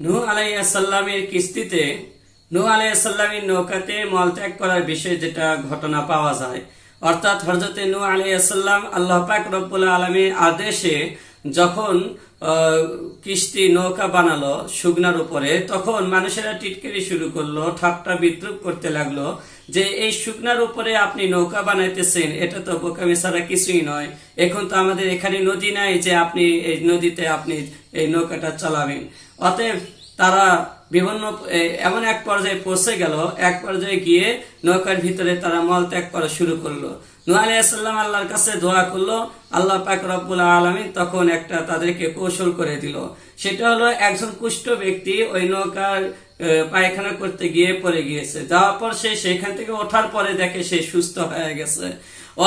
নূহ আলাইসাল্লামের কিস্তিতে, নূহ আলাইসাল্লামের নৌকাতে মলত্যাগ করার বিষয়ে যেটা ঘটনা পাওয়া যায়। অর্থাৎ হরজতে নূ আলাইসাল্লাম আল্লাহ পাক রব্বুল আলমীর আদেশে যখন কিস্তি নৌকা বানালো শুকনার উপরে, তখন মানুষেরা টিটকারি শুরু করল, ঠাট্টা বিদ্রুপ করতে লাগল যে এই শুকনার উপরে আপনি নৌকা বানাইতেছেন, এটা তো বোকামি ছাড়া কিছুই নয়। এখন তো আমাদের এখানে নদী নাই যে আপনি এই নদীতে আপনি এই নৌকাটা চালাবেন। অতএব তারা বিভিন্ন এমন এক পর্যায়ে পৌঁছে গেল, এক পর্যায়ে গিয়ে নৌকার ভিতরে তারা মল ত্যাগ করা শুরু করল। নূহ আলাইসাল্লাম আল্লাহর কাছে দোয়া করল, আল্লাহ পাক রব্বুল আলমিন তখন একটা তাদেরকে কৌশল করে দিল। সেটা হলো একজন কুষ্ঠ ব্যক্তি ওই নৌকার পায়খানা করতে গিয়ে পড়ে গিয়েছে। যাওয়ার পর সে সেখান থেকে ওঠার পরে দেখে সে সুস্থ হয়ে গেছে।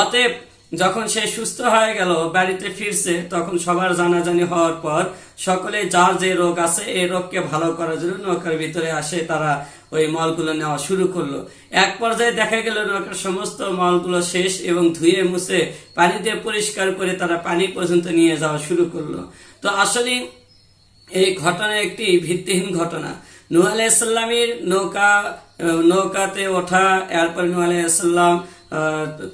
অতএব যখন সে সুস্থ হয়ে গেল, বাড়িতে ফিরছে, তখন সবার জানাজানি হওয়ার পর সকলে যার যে রোগ আছে, এই রোগকে ভালো করার জন্য নৌকার ভিতরে আসে তারা ওই মলগুলো নেওয়া শুরু করল। এক পর্যায়ে দেখা গেল, নৌকার সমস্ত মলগুলো শেষ এবং ধুয়ে মুছে পানি দিয়ে পরিষ্কার করে তারা পানি পর্যন্ত নিয়ে যাওয়া শুরু করল। তো আসলে এই ঘটনা একটি ভিত্তিহীন ঘটনা। নূহ আলাইসাল্লামের নৌকা, নৌকাতে ওঠা, এরপর নূহ আলাইসাল্লাম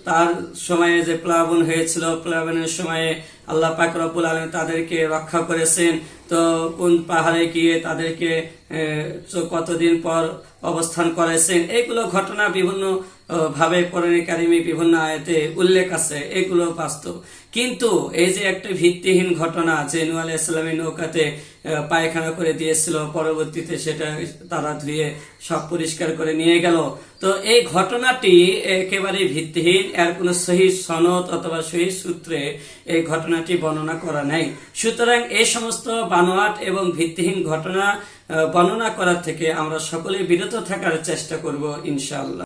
তার সময়ে যে প্লাবন হয়েছিল, প্লাবনের সময়ে আল্লাহ পাক আলম তাদেরকে রক্ষা করেছেন। তো কোন পাহাড়ে গিয়ে তাদেরকে কতদিন পর অবস্থান করেছেন? এইগুলো ঘটনা বিভিন্ন ভাবে কোরআন কারিমে বিভিন্ন আয়াতে উল্লেখ আছে এগুলো বাস্তব। কিন্তু এই যে একটা ভিত্তিহীন ঘটনা যে নূহ আলাইসাল্লামের নৌকাতে পায়খানা করে দিয়েছিল, পরবর্তীতে সেটা তারা ধুয়ে সব পরিষ্কার করে নিয়ে গেল। তো এই ঘটনাটি একেবারে ভিত্তিহীন, এর কোনো সহি সনদ অথবা সহি সূত্রে এই ঘটনাটি বর্ণনা করা নাই। সুতরাং এই সমস্ত বানোয়াট এবং ভিত্তিহীন ঘটনা বর্ণনা করার থেকে আমরা সকলে বিরত থাকার চেষ্টা করব ইনশাআল্লাহ।